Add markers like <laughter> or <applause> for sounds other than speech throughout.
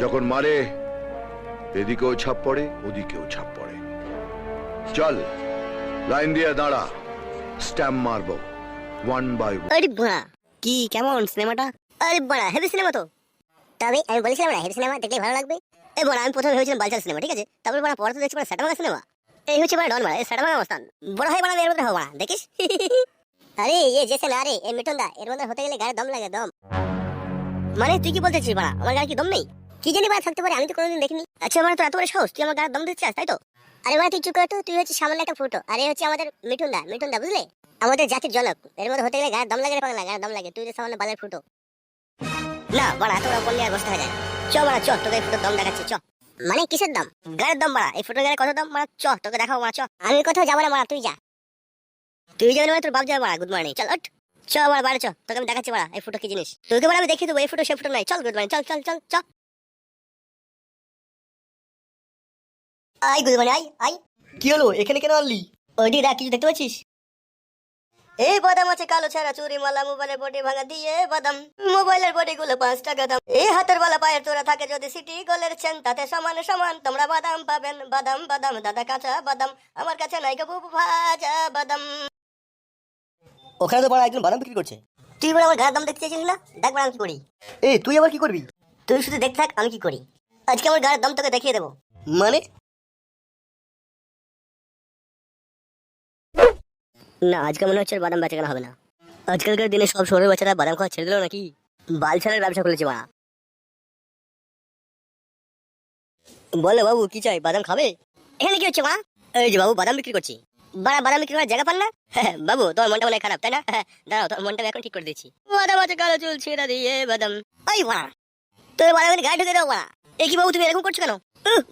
যখন মারে, এদিকেও ছাপ পড়ে, ওদিকেও ছাপ পড়ে। চল, লাইন দিয়ে দাঁড়া, স্ট্যাম্প মারবো ওয়ান বাই আরে বাড়া, কি কেমন সিনেমাটা? আরে বাড়া হেভি সিনেমা তো। তবে আমি বলেছিলাম না হেভি সিনেমা দেখলে ভালো লাগবে। এই বড়, আমি প্রথমে ভেবেছিলাম বালচাল সিনেমা, ঠিক আছে? তারপরে বড়, পরে তো দেখছি বড়, স্যাটামাঙ্গা সিনেমা। এই হচ্ছে বড় ডন বড়া, এই স্যাটামাঙ্গা অবস্থান। বড় হয় বড়, এর মধ্যে হব দেখিস? <laughs> আরে, এই যে না আরে, এই মিটন দা এর মধ্যে হতে গেলে গায়ে দম লাগে, দম। মানে তুই কি বলতেছিস বড়া? আমার গায়ে কি দম নেই? কি জানি বা থাকতে পারে আমি তো কোনোদিন দেখিনি। আচ্ছা মানে তো এত বড় সাহস তুই আমার গায়ে দম দিতে চাস তাই তো? আরে মানে তুই চুপ কর তো, তুই হচ্ছে সামান্য একটা ফুটো আরে হচ্ছে আমাদের মিঠুন দা মিঠুন দা বুঝলে? আমাদের জাতির জনক এর মধ্যে হতে গেলে গায়ে দম লাগে পাগলা গায়ে দম লাগে তুই যে সামান্য বালের ফুটো। না বাড়া এত বড় বললে আর বসতে হয় চ বাড়া চ তোকে ফুটোর দম দেখাচ্ছি চ। মানে কিসের দম? গায়ের দম বাড়া এই ফুটোর গায়ে কত দম? বাড়া চ তোকে দেখাবো বাড়া চ। আমি কোথাও যাব না বাড়া তুই যা। তুই যাবি না মানে তোর বাপ যাবে বাড়া গুড মর্নিং চল ওঠ চ বাড়া বাড়া চ তোকে আমি দেখাচ্ছি বাড়া এই ফুটো কি জিনিস? তোকে বাড়া আমি দেখিয়ে দেবো এই ফুটো সে ফুটো নাই চল গুড মর্নিং চল চল চল চ। আই গুড মর্নিং আই আই কি হলো? এখানে কেন আনলি? ওইটি দেখ কিছু দেখতে পাচ্ছিস? এই বাদাম আছে কালো ছাড়া চুরি মালা মোবাইলের বডি ভাঙা দিয়ে বাদাম। মোবাইলের বডি গুলো পাঁচ টাকা দাম। এই হাতের বালা পায়ের তোরা থাকে যদি সিটি গোলের চেন তাতে সমান সমান তোমরা বাদাম পাবেন। বাদাম বাদাম দাদা কাঁচা বাদাম আমার কাছে নাই গো বুবু ভাজা বাদাম। ওখানে তো বড় একজন বাদাম বিক্রি করছে। তুই বলে আমার গায়ের দাম দেখতে চাইছিস না? দেখ বড় আমি কি করি। এই তুই আবার কি করবি? তুই শুধু দেখতে থাক আমি কি করি। আজকে আমার গায়ের দাম তোকে দেখিয়ে দেবো। মানে? না আজকে মনে হচ্ছে বাদাম বেচা কেনা হবে না। আজকালকার দিনে সব শহরের বাচ্চারা বাদাম খাওয়া ছেড়ে দিল নাকি? বালছালের ব্যবসা খুলেছে মা বলো বাবু কি চাই বাদাম খাবে? এখানে কি হচ্ছে মা এই যে বাবু বাদাম বিক্রি করছি। বাদাম বিক্রি করার জায়গা পান না? হ্যাঁ, বাবু তোমার মনটা মনে হয় খারাপ তাই না? হ্যাঁ, দাঁড়াও তোমার মনটা এখন ঠিক করে দিচ্ছি। বাদাম আছে কালো চুল ছেড়া দিয়ে বাদাম। ওই মা তোর বাদাম গায়ে ঢুকে দাও মা এই কি বাবু তুমি এরকম করছ কেন?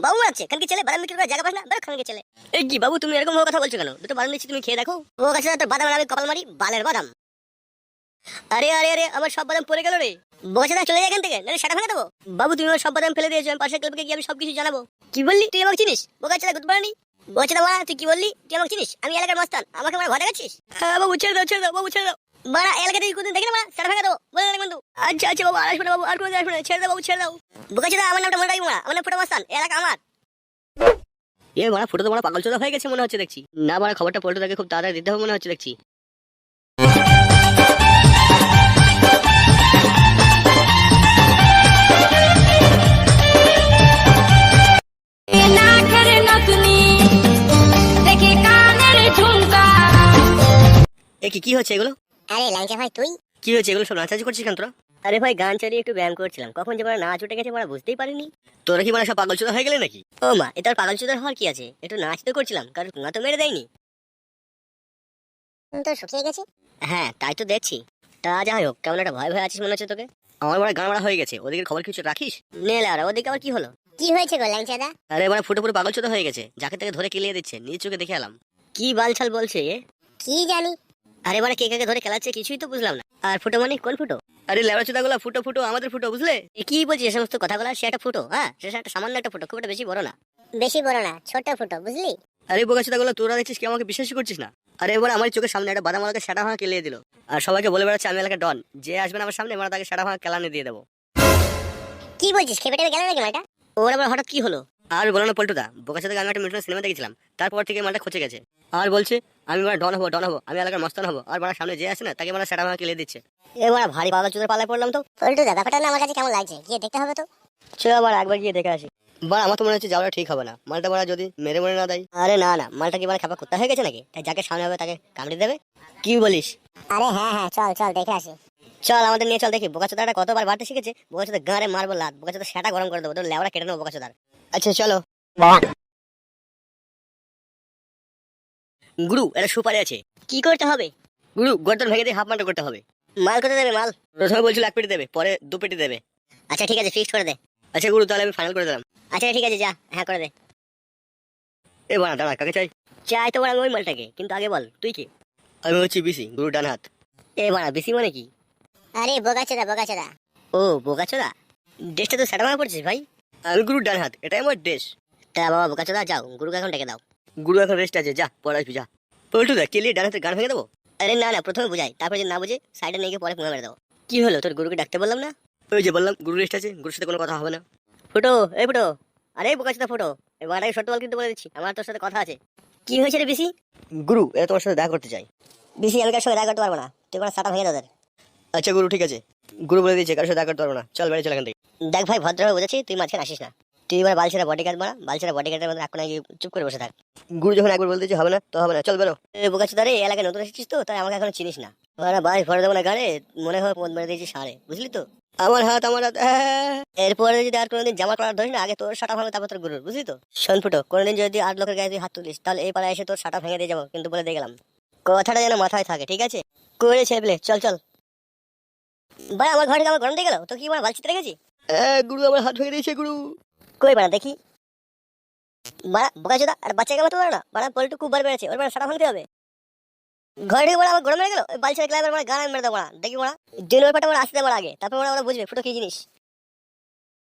বাবু আছে কালকে ছেলে বাদাম বিক্রি করার জায়গা পাস না বেরো খানকে ছেলে। এই কি বাবু তুমি এরকম কথা বলছো কেন? দুটো বাদাম দিচ্ছি তুমি খেয়ে দেখো। ও কাছে তোর বাদাম আমি কপাল মারি বালের বাদাম। আরে আরে আরে আমার সব বাদাম পড়ে গেল রে। বসে চলে যায় এখান থেকে নাহলে সেটা ভেঙে দেবো। বাবু তুমি আমার সব বাদাম ফেলে দিয়েছ আমি পাশের ক্লাবকে গিয়ে আমি সবকিছু জানাব। কি বললি? তুই আমাকে চিনিস? বোকা ছেলে গুড মর্নিং না বাড়া তুই কি বললি? তুই আমাকে চিনিস? আমি এলাকার মস্তান আমাকে আমার ভয় দেখাচ্ছিস হ্যাঁ বাবু ছেড়ে দাও ছেড়ে দাও বাবু ছেড়ে দাও। বাড়া এলাকাতে কোনদিন দেখি না বাড়া সেটা ভেঙে দেবো। বলে না বন্ধু। আচ্ছা আচ্ছা বাবু আর আসবে না বাবু আর কোনো আসবে না। ছেড়ে দাও বাবু ছেড়ে দাও। বোকা আমার নামটা মনে রাখব না আমার ফুটো মস্তান। এলাকা আমার। এ বড় ফুটো তো বড় পাগল চোদা হয়ে গেছে মনে হচ্ছে দেখছি। না বড় খবরটা পল্টু তাকে খুব তাড়াতাড়ি দিতে হবে মনে হচ্ছে দেখছি। এ কি কি হচ্ছে এগুলো? আরে লাঞ্চা ভাই তুই? কি হয়েছে এগুলো সব নাচাচি করছিস কেন তোরা? আরে ভাই গান চালিয়ে একটু ব্যায়াম করছিলাম। কখন যে বড় নাচ উঠে গেছে বড় বুঝতেই পারিনি। তোরা কি মানে সব পাগল চোদা হয়ে গেলে নাকি? ও মা এটা আর পাগল চুদার হওয়ার কি আছে? একটু নাচ তো করছিলাম কারণ না তো মেরে দেয়নি। তো শুকিয়ে গেছে? হ্যাঁ তাই তো দেখছি। তা যাই হোক কেমন একটা ভয় ভয় আছিস মনে হচ্ছে তোকে? আমার বড় গান মারা হয়ে গেছে ওদিকে খবর কিছু রাখিস? নেলে আর ওদিকে আবার কি হলো? কি হয়েছে গো ল্যাংচাদা? আরে এবার ফুটো পুরো পাগল চোদা হয়ে গেছে যাকে তাকে ধরে কিলিয়ে দিচ্ছে নিজ চোখে দেখে এলাম। কি বালছাল বলছে এ? কি জানি? আরে মানে কে কাকে ধরে খেলাচ্ছে কিছুই তো বুঝলাম না। আর ফুটো মানে কোন ফুটো? আরে লেবড়া চোদা গুলা ফুটো ফুটো আমাদের ফুটো বুঝলে? এ কি বলছিস এ সমস্ত কথাগুলো সে একটা ফুটো হ্যাঁ? সে একটা সামান্য একটা ফুটো খুব একটা বেশি বড় না। বেশি বড় না ছোট ফুটো বুঝলি? আরে বোকা চোদা গুলো তোরা দেখছিস কি আমাকে বিশ্বাসই করছিস না? আরে এবার আমার চোখের সামনে একটা বাদাম আমাকে সেটা ভাঙা কেলিয়ে দিল। আর সবাইকে বলে বেড়াচ্ছে আমি এলাকা ডন। যে আসবে না আমার সামনে আমরা তাকে সেটা ভাঙা কেলানে দিয়ে দেবো। কি বলছিস খেপে টেপে গেল নাকি মালটা? ওর আবার হঠাৎ কি হলো? আর বলো না পল্টুদা বোকা চোদা আমি একটা মিটনের সিনেমা দেখেছিলাম তারপর থেকে মালটা খচে গেছে। আর বলছে আমি মানে ডন হব ডন হব আমি এলাকার মস্তান হব। আর বড় সামনে যে আসে না তাকে মানে সেটা ভাঙা কেলিয়ে দিচ্ছে। এবার ভারী পাগল চুদের পালায় পড়লাম তো। পল্টু দা ব্যাপারটা না আমার কাছে কেমন লাগছে? গিয়ে দেখতে হবে তো। চল আবার একবার গিয়ে দেখে আসি। বা আমার তো মনে হচ্ছে যাওয়াটা ঠিক হবে না। মালটা বড়া যদি মেরে মরে না দেয়। আরে না না মালটা কি মানে খাপা কুত্তা হয়ে গেছে নাকি? তাই যাকে সামনে হবে তাকে কামড়ে দেবে? কি বলিস? আরে হ্যাঁ হ্যাঁ চল চল দেখে আসি। চল আমাদের নিয়ে চল দেখি। বোকাচোদাটা কতবার বাড়তে শিখেছে? বোকাচোদা গাঁড়ে মারবো লাত বোকাচোদা সেটা গরম করে দেবো তোর লেওড়া কেটে নেব বোকাচোদার। আচ্ছা চলো। গুরু একটা সুপারি আছে। কি করতে হবে? গুরু গর্দন ভেঙে দিয়ে হাফ মান্টা করতে হবে। মাল করতে দেবে মাল? প্রথমে বলছিল এক পেটি দেবে পরে দু পেটি দেবে। আচ্ছা ঠিক আছে ফিক্স করে দে। আচ্ছা গুরু তাহলে আমি ফাইনাল করে দিলাম। আচ্ছা ঠিক আছে যা হ্যাঁ করে দে। এ বানা দাঁড়া কাকে চাই? চাই তো আমি ওই মালটাকে কিন্তু আগে বল তুই কি? আমি হচ্ছি বিসি গুরু ডান হাত। এ বাড়া বিসি মানে কি? আরে বোকাচোদা বোকাচোদা ও বোকাচোদা ড্রেসটা তো সাটা মারা পড়ছিস ভাই। আমি গুরু ডান হাত এটাই আমার ড্রেস তা বাবা বোকাচোদা যাও গুরুকে এখন ডেকে দাও। গুরু এখন রেস্ট আছে যা পরে আসবি যা। পল্টু দা কেলিয়ে ডান হাতে গান ভেঙে দেবো? আরে না না প্রথমে বুঝাই তারপরে যদি না বুঝে সাইডে নিয়ে গিয়ে পরে পুঙ্গা মেরে দাও কি হলো তোর গুরুকে ডাকতে বললাম না? ওই যে বললাম গুরু রেস্ট আছে গুরুর সাথে কোনো কথা হবে না। ফুটো এই ফুটো আরে বোকাচোদা ফুটো এবারটাকে সত্য বল কিন্তু বলে দিচ্ছি আমার তোর সাথে কথা আছে। কি হয়েছে রে বিসি? গুরু এরা তোমার সাথে দেখা করতে চাই। বিসি আমি কার সঙ্গে দেখা করতে পারব না তুই কোনো সাটা ভেঙে দাও ওদের। আচ্ছা গুরু ঠিক আছে। গুরু বলে দিয়েছে কারোর সাথে দেখা করতে পারব না। চল বেড়ে চল এখান থেকে। দেখ ভাই ভদ্রভাবে বুঝেছি তুই মাঝখানে আসিস না। তুই এবার বালছেরা বডি গার্ড মারা বালছেরা বডি গার্ডের মধ্যে এখন চুপ করে বসে থাক। গুরু যখন একবার বলে দিয়েছে হবে না তো হবে না চল বেরো। এ বোকাচোদা রে এই এলাকায় নতুন এসেছিস তো তাই আমাকে এখন চিনিস না। ওরা বাস ভরে দেবো না গাড়ে মনে হয় মদ মেরে দিয়েছি সাড়ে বুঝলি তো? আমার হাত আমার হাত আহ! এরপরে যদি আর কোনোদিন জামা করার ধরিস না আগে তোর সাটা ভাঙবে তারপর তোর গুরুর বুঝলি তো? শোন ফুটো কোনোদিন যদি আট লোকের গায়ে তুই হাত তুলিস তাহলে এই পাড়ায় এসে তোর সাটা ভেঙে দিয়ে যাব কিন্তু বলে দিয়ে গেলাম। কথাটা যেন মাথায় থাকে ঠিক আছে? করে ছেলে চল চল। ভাই আমার ঘরে আমার গরম দিয়ে গেল। তো কি মানে বালছিতে রেখেছি গুরু আমার হাত ভেঙে দিয়েছে গুরু। কই বাড়া দেখি। বাড়া বোকাচোদা আর বাচ্চা কেমন তো না বাড়া পল্টু খুব বার বেড়েছে ওর বাড়া সাটা ভাঙতে হবে। ঘরে ঢুকে বাড়া আমার গরম হয়ে গেল বালছিতে গেলে মানে গান মেরে দেবো দেখি বাড়া দিন ওই পাটা আমার আসতে দেবো আগে তারপর ওরা বুঝবে ফুটো কি জিনিস।